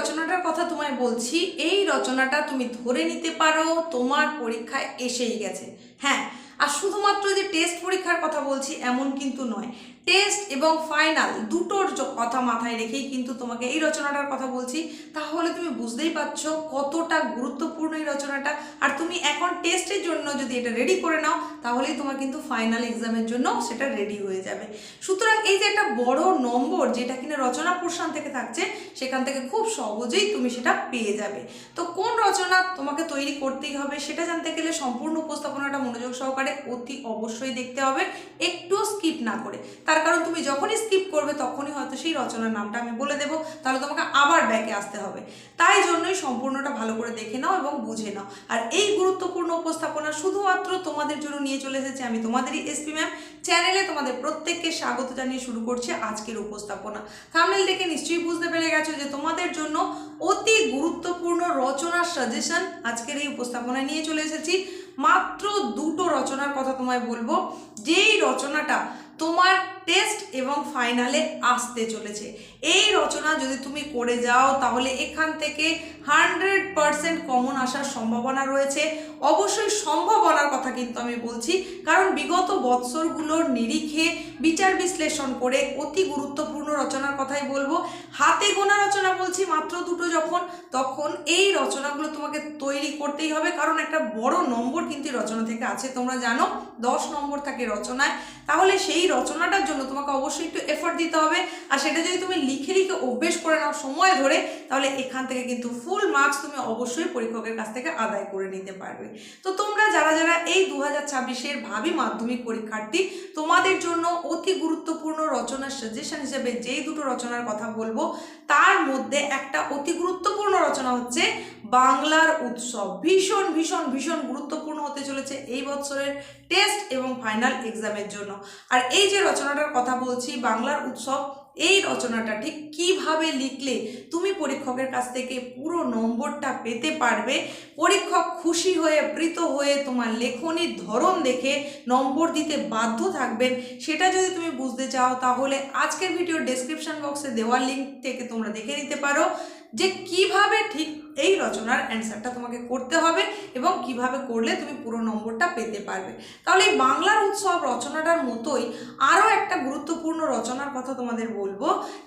রচনাটার কথা তোমায় বলছি, এই রচনাটা তুমি ধরে নিতে পারো, তোমার পরীক্ষায় এসেই গেছে। হ্যাঁ আর শুধুমাত্র যে টেস্ট পরীক্ষার কথা বলছি, এমন কিন্তু নয়। টেস্ট এবং ফাইনাল দুটোর কথা মাথায় রেখেই কিন্তু তোমাকে এই রচনাটার কথা বলছি। তাহলে তুমি বুঝতেই পারছ কতটা গুরুত্বপূর্ণ এই রচনাটা। আর তুমি এখন টেস্টের জন্য যদি এটা রেডি করে নাও, তাহলেই তোমার কিন্তু ফাইনাল এক্সামের জন্য সেটা রেডি হয়ে যাবে। সুতরাং এই যে একটা বড় নম্বর যেটা কিনা রচনা পোর্শন থেকে থাকছে, সেখান থেকে খুব সহজেই তুমি সেটা পেয়ে যাবে। তো কোন রচনা তোমাকে তৈরি করতেই হবে, সেটা জানতে গেলে সম্পূর্ণ উপস্থাপনাটা মনোযোগ সহকারে অতি অবশ্যই দেখতে হবে। একটুও স্কিপ না করে। তার কারণ তুমি যখনই স্কিপ করবে তখনই হয়তো সেই রচনার নামটা আমি বলে দেবো। তাহলে তোমাকে আবার ব্যাকে আসতে হবে। তাই জন্যই সম্পূর্ণটা ভালো করে দেখে নাও এবং বুঝে নাও। আর এই গুরুত্বপূর্ণ উপস্থাপনা শুধুমাত্র তোমাদের জন্য নিয়ে চলে এসেছে আমি তোমাদেরই এসপি ম্যাম চ্যানেলে তোমাদের প্রত্যেককে স্বাগত জানিয়ে শুরু করছে আজকের উপস্থাপনা। থামনেল দেখে নিশ্চয়ই বুঝতে পেরে গেছো যে তোমাদের জন্য অতি গুরুত্বপূর্ণ রচনার সাজেশন আজকের এই উপস্থাপনায় নিয়ে চলে এসেছি। মাত্র দুটো রচনার কথা তোমায় বলব। যেই রচনাটা তোমার টেস্ট এবং ফাইনালে আসতে চলেছে। এই রচনা যদি তুমি করে যাও, তাহলে এখান থেকে হান্ড্রেড পারসেন্ট কমন আসার সম্ভাবনা রয়েছে। অবশ্যই সম্ভাবনার কথা কিন্তু আমি বলছি, কারণ বিগত বৎসরগুলোর নিরিখে বিচার বিশ্লেষণ করে অতি গুরুত্বপূর্ণ রচনার কথাই বলব। হাতে গোনা রচনা বলছি মাত্র দুটো যখন, তখন এই রচনাগুলো তোমাকে তৈরি করতেই হবে, কারণ একটা বড় নম্বর কিন্তু রচনা থেকে আছে। তোমরা জানো, দশ নম্বর থাকে রচনায়। তাহলে সেই রচনাটার জন্য তোমাকে অবশ্যই একটু এফোর্ট দিতে হবে। আর সেটা যদি তুমি লিখে লিখে অভ্যেস করে নাও সময় ধরে, তাহলে এখান থেকে কিন্তু ফুল মার্কস তুমি অবশ্যই পরীক্ষকের কাছ থেকে আদায় করে নিতে পারবে। তো তোমরা যারা যারা এই দু হাজার ছাব্বিশের ভাবি মাধ্যমিক পরীক্ষার্থী, তোমাদের জন্য অতি গুরুত্বপূর্ণ রচনার সাজেশন হিসেবে যেই দুটো রচনার কথা বলব, তার মধ্যে একটা অতি গুরুত্বপূর্ণ রচনা হচ্ছে, বাংলার উৎসব। ভীষণ ভীষণ ভীষণ গুরুত্বপূর্ণ হতে চলেছে এই বছরের টেস্ট এবং ফাইনাল এক্সামের জন্য। আর এই যে রচনাটার কথা বলছি, বাংলার উৎসব, এই রচনাটা ঠিক কীভাবে লিখলে তুমি পরীক্ষকের কাছ থেকে পুরো নম্বরটা পেতে পারবে? পরীক্ষক খুশি হয়ে, প্রীত হয়ে তোমার লেখনির ধরন দেখে নম্বর দিতে বাধ্য থাকবেন। সেটা যদি তুমি বুঝতে চাও, তাহলে আজকের ভিডিও ডেসক্রিপশন বক্সে দেওয়ার লিঙ্ক থেকে তোমরা দেখে নিতে পারো যে কীভাবে ঠিক এই রচনার অ্যান্সারটা তোমাকে করতে হবে এবং কীভাবে করলে তুমি পুরো নম্বরটা পেতে পারবে। তাহলে এই বাংলার উৎসব রচনাটার মতোই আরও একটা গুরুত্বপূর্ণ রচনার কথা তোমাদের বলব,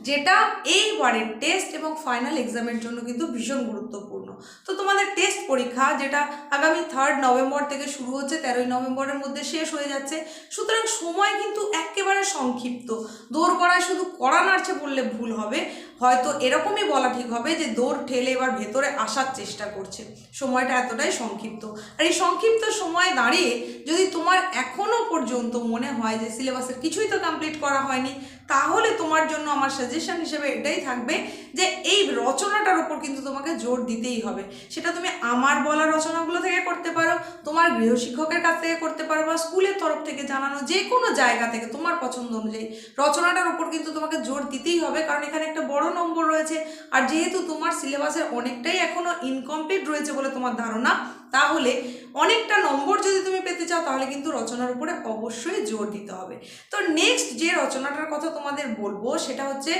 যেটা এইবারের টেস্ট এবং ফাইনাল এক্সামের জন্য কিন্তু ভীষণ গুরুত্বপূর্ণ। তো তোমাদের টেস্ট পরীক্ষা, যেটা আগামী থার্ড নভেম্বর থেকে শুরু হচ্ছে, তেরোই নভেম্বরের মধ্যে শেষ হয়ে যাচ্ছে, সুতরাং সময় কিন্তু একেবারে সংক্ষিপ্ত। দৌড় করায় শুধু কড়া নাড়ছে বললে ভুল হবে হয়তো এরকমই বলা ঠিক হবে যে দৌড় ঠেলে এবার ভেতরে আসার চেষ্টা করছে। সময়টা এতটাই সংক্ষিপ্ত। আর এই সংক্ষিপ্ত সময় দাঁড়িয়ে যদি তোমার এখনও পর্যন্ত মনে হয় যে সিলেবাসের কিছুই তো কমপ্লিট করা হয়নি তাহলে তোমার জন্য আমার সাজেশন হিসেবে এটাই থাকবে যে এই রচনাটার উপর কিন্তু তোমাকে জোর দিতেই হবে। সেটা তুমি আমার বলা রচনাগুলো থেকে করতে পারো, তোমার গৃহশিক্ষকের কাছ থেকে করতে পারো বা স্কুলের তরফ থেকে জানানো যে কোনো জায়গা থেকে তোমার পছন্দ অনুযায়ী রচনাটার উপর কিন্তু তোমাকে জোর দিতেই হবে। কারণ এখানে একটা বড় নম্বর রয়েছে, আর যেহেতু তোমার সিলেবাসের অনেকটাই এখনও ইনকমপ্লিট রয়েছে বলে তোমার ধারণা তাহলে অনেকটা নম্বর যদি তুমি পেতে চাও, তাহলে কিন্তু রচনার উপরে অবশ্যই জোর দিতে হবে। তো নেক্সট যে রচনাটার কথা তোমাদের বলব, সেটা হচ্ছে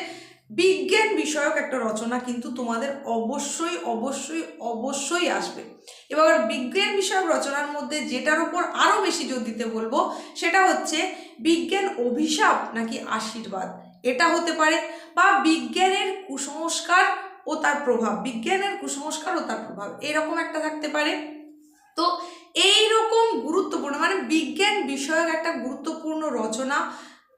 বিজ্ঞান বিষয়ক একটা রচনা কিন্তু তোমাদের অবশ্যই অবশ্যই অবশ্যই আসবে। এবার বিজ্ঞান বিষয়ক রচনার মধ্যে যেটার উপর আরও বেশি জোর দিতে বলব, সেটা হচ্ছে বিজ্ঞান অভিশাপ নাকি আশীর্বাদ। এটা হতে পারে বা বিজ্ঞানের কুসংস্কার ও তার প্রভাব, বিজ্ঞানের কুসংস্কার ও তার প্রভাব, এরকম একটা থাকতে পারে। তো এই রকম গুরুত্বপূর্ণ মানে বিজ্ঞান বিষয়ক একটা গুরুত্বপূর্ণ রচনা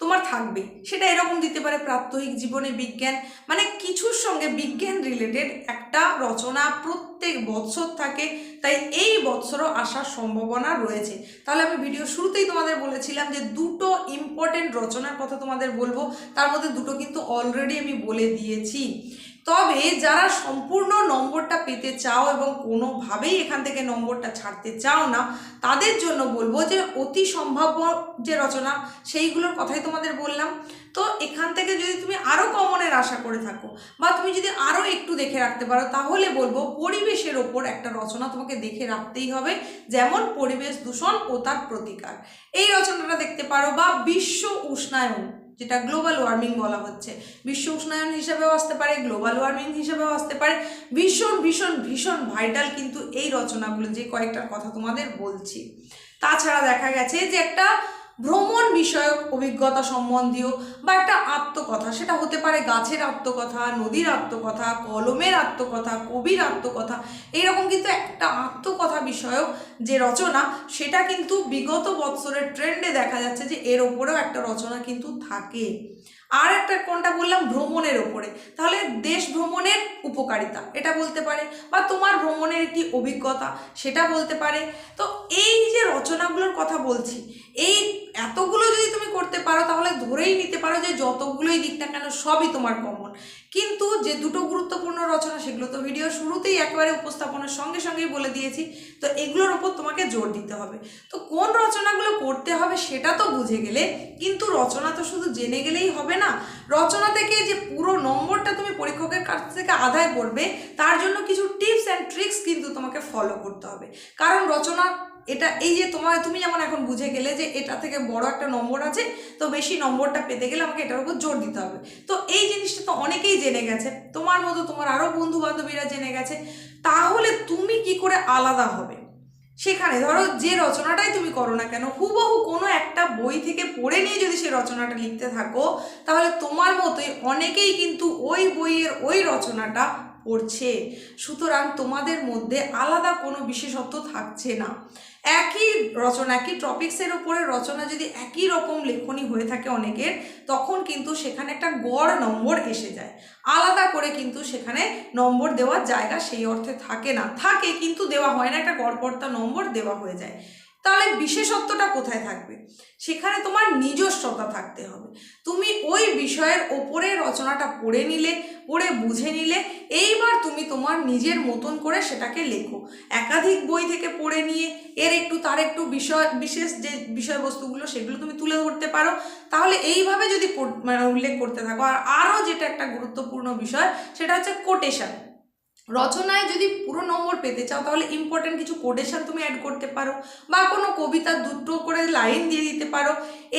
তোমার থাকবে। সেটা এরকম দিতে পারে প্রাত্যহিক জীবনে বিজ্ঞান মানে কিছুর সঙ্গে বিজ্ঞান রিলেটেড একটা রচনা প্রত্যেক বৎসর থাকে, তাই এই বৎসরও আসার সম্ভাবনা রয়েছে। তাহলে আমি ভিডিও শুরুতেই তোমাদের বলেছিলাম যে দুটো ইম্পর্টেন্ট রচনার কথা তোমাদের বলব, তার মধ্যে দুটো কিন্তু অলরেডি আমি বলে দিয়েছি। তবে যারা সম্পূর্ণ নম্বরটা পেতে চাও এবং কোনোভাবেই এখান থেকে নম্বরটা ছাড়তে চাও না, তাদের জন্য বলব যে অতি সম্ভাব্য যে রচনা, সেইগুলোর কথাই তোমাদের বললাম। তো এখান থেকে যদি তুমি আরও কমনের আশা করে থাকো বা তুমি যদি আরও একটু দেখে রাখতে পারো, তাহলে বলব পরিবেশের ওপর একটা রচনা তোমাকে দেখে রাখতেই হবে, যেমন পরিবেশ দূষণ ও তার প্রতিকার। এই রচনাটা দেখতে পারো বা বিশ্ব উষ্ণায়ন। যেটা গ্লোবাল ওয়ার্মিং বলা হচ্ছে। বিশ্ব উষ্ণায়ন হিসেবেও আসতে পারে গ্লোবাল ওয়ার্মিং হিসেবেও আসতে পারে। ভীষণ ভীষণ ভীষণ ভাইটাল কিন্তু এই রচনাগুলো যে কয়েকটার কথা তোমাদের বলছি। তাছাড়া দেখা গেছে যে একটা ভ্রমণ বিষয়ক অভিজ্ঞতা সম্বন্ধীয় বা একটা আত্মকথা। সেটা হতে পারে গাছের আত্মকথা, নদীর আত্মকথা, কলমের আত্মকথা, কবির আত্মকথা। এইরকম কিন্তু একটা আত্মকথা বিষয়ক যে রচনা, সেটা কিন্তু বিগত বৎসরের ট্রেন্ডে দেখা যাচ্ছে যে এর ওপরেও একটা রচনা কিন্তু থাকে। আর একটা কোনটা বললাম? ভ্রমণের ওপরে তাহলে দেশ ভ্রমণের উপকারিতা, এটা বলতে পারে। বা তোমার ভ্রমণের একটি অভিজ্ঞতা, সেটা বলতে পারে। তো এই যে রচনাগুলোর কথা বলছি, এই এতগুলো যদি তুমি করতে পারো, তাহলে ধরেই নিতে পারো যে যতগুলোই দিক না কেন সবই তোমার কমন কিন্তু যে দুটো গুরুত্বপূর্ণ রচনা, সেগুলো তো ভিডিও শুরুতেই একেবারে উপস্থাপনের সঙ্গে সঙ্গেই বলে দিয়েছি, তো এগুলোর ওপর তোমাকে জোর দিতে হবে। তো কোন রচনাগুলো করতে হবে সেটা তো বুঝে গেলে, কিন্তু রচনা তো শুধু জেনে গেলেই হবে না। রচনা থেকে যে পুরো নম্বরটা তুমি পরীক্ষকের কাছ থেকে আদায় করবে, তার জন্য কিছু টিপস অ্যান্ড ট্রিক্স কিন্তু তোমাকে ফলো করতে হবে। কারণ রচনা, এটা এই যে তোমার, তুমি যেমন এখন বুঝে গেলে যে এটা থেকে বড় একটা নম্বর আছে, তো বেশি নম্বরটা পেতে গেলে আমাকে এটার উপর জোর দিতে হবে। তো এই জিনিসটা তো অনেকেই জেনে গেছে, তোমার মতো তোমার আরও বন্ধু বান্ধবীরা জেনে গেছে, তাহলে তুমি কি করে আলাদা হবে? সেখানে ধরো যে রচনাটাই তুমি করো না কেন, হুবহু কোনো একটা বই থেকে পড়ে নিয়ে যদি সেই রচনাটা লিখতে থাকো, তাহলে তোমার মতোই অনেকেই কিন্তু ওই বইয়ের ওই রচনাটা পড়ছে। সুতরাং তোমাদের মধ্যে আলাদা কোনো বিশেষত্ব থাকছে না। একই রচনা, একই টপিক্সের ওপরে রচনা যদি একই রকম লেখনী হয়ে থাকে অনেকের, তখন কিন্তু সেখানে একটা গড় নম্বর এসে যায়। আলাদা করে কিন্তু সেখানে নম্বর দেওয়ার জায়গা সেই অর্থে থাকে না। থাকে কিন্তু দেওয়া হয় না, একটা গড়পর্তা নম্বর দেওয়া হয়ে যায়। তাহলে বিশেষত্বটা কোথায় থাকবে? সেখানে তোমার নিজস্বতা থাকতে হবে। তুমি ওই বিষয়ের ওপরে রচনাটা পড়ে নিলে, পড়ে বুঝে নিলে, এইবার তুমি তোমার নিজের মতন করে সেটাকে লেখো। একাধিক বই থেকে পড়ে নিয়ে, এর একটু তার একটু বিষয়, বিশেষ যে বিষয়বস্তুগুলো সেগুলো তুমি তুলে ধরতে পারো। তাহলে এইভাবে যদি মানে উল্লেখ করতে থাকো, আর আরও যেটা একটা গুরুত্বপূর্ণ বিষয়, সেটা হচ্ছে কোটেশন রচনায় যদি পুরো নম্বর পেতে চাও, তাহলে ইম্পর্টেন্ট কিছু কোটেশন তুমি অ্যাড করতে পারো বা কোনো কবিতা দুটো করে লাইন দিয়ে দিতে পারো।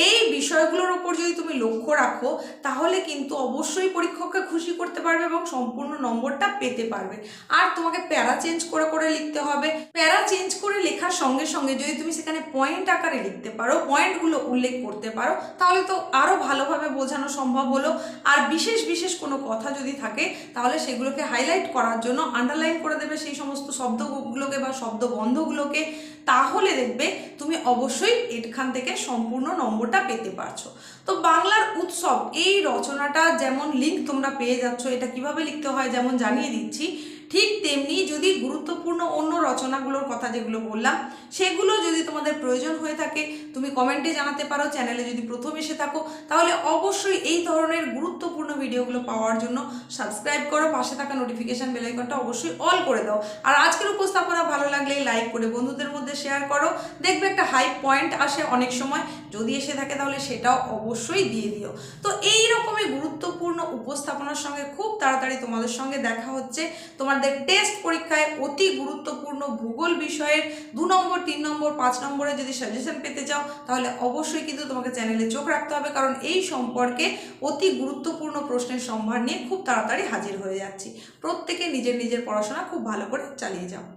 এই বিষয়গুলোর ওপর যদি তুমি লক্ষ্য রাখো, তাহলে কিন্তু অবশ্যই পরীক্ষককে খুশি করতে পারবে এবং সম্পূর্ণ নম্বরটা পেতে পারবে। আর তোমাকে প্যারা চেঞ্জ করে করে লিখতে হবে। প্যারা চেঞ্জ করে লেখার সঙ্গে সঙ্গে যদি তুমি সেখানে পয়েন্ট আকারে লিখতে পারো পয়েন্টগুলো উল্লেখ করতে পারো, তাহলে তো আরও ভালোভাবে বোঝানো সম্ভব হলো। আর বিশেষ বিশেষ কোনো কথা যদি থাকে, তাহলে সেগুলোকে হাইলাইট করার জন্য আন্ডারলাইন করে দেবে সেই সমস্ত শব্দগুলোকে বা শব্দবন্ধগুলোকে তাহলে দেখবে তুমি অবশ্যই এখান থেকে সম্পূর্ণ নম্বরটা পেতে পারছ। তো বাংলার উৎসব, এই রচনাটা যেমন লিঙ্ক তোমরা পেয়ে যাচ্ছ, এটা কীভাবে লিখতে হয় যেমন জানিয়ে দিচ্ছি, ঠিক তেমনি যদি গুরুত্বপূর্ণ অন্য রচনাগুলোর কথা যেগুলো বললাম, সেগুলো যদি তোমাদের প্রয়োজন হয়ে থাকে, তুমি কমেন্টে জানাতে পারো চ্যানেলে যদি প্রথম এসে থাকো, তাহলে অবশ্যই এই ধরনের গুরুত্বপূর্ণ ভিডিওগুলো পাওয়ার জন্য সাবস্ক্রাইব করো, পাশে থাকা নোটিফিকেশান বেলাইকনটা অবশ্যই অল করে দাও। আর আজকের উপস্থাপনা ভালো লাগলে লাইক করে বন্ধুদের মধ্যে শেয়ার করো। দেখবে একটা হাই পয়েন্ট আসে অনেক সময়। যদি এসে থাকে তাহলে সেটাও অবশ্যই দিয়ে দিও। তো এই রকমই গুরুত্বপূর্ণ উপস্থাপনার সঙ্গে খুব তাড়াতাড়ি তোমাদের সঙ্গে দেখা হচ্ছে। তোমাদের টেস্ট পরীক্ষায় অতি গুরুত্বপূর্ণ ভূগোল বিষয়ের দু নম্বর, তিন নম্বর, পাঁচ নম্বরে যদি সাজেশন পেতে চাও, তাহলে অবশ্যই কিন্তু তোমাকে চ্যানেলে চোখ রাখতে হবে। কারণ এই সম্পর্কে অতি গুরুত্বপূর্ণ প্রশ্নের সম্ভার নিয়ে খুব তাড়াতাড়ি হাজির হয়ে যাচ্ছি। প্রত্যেকে নিজের নিজের পড়াশোনা খুব ভালো করে চালিয়ে যাও।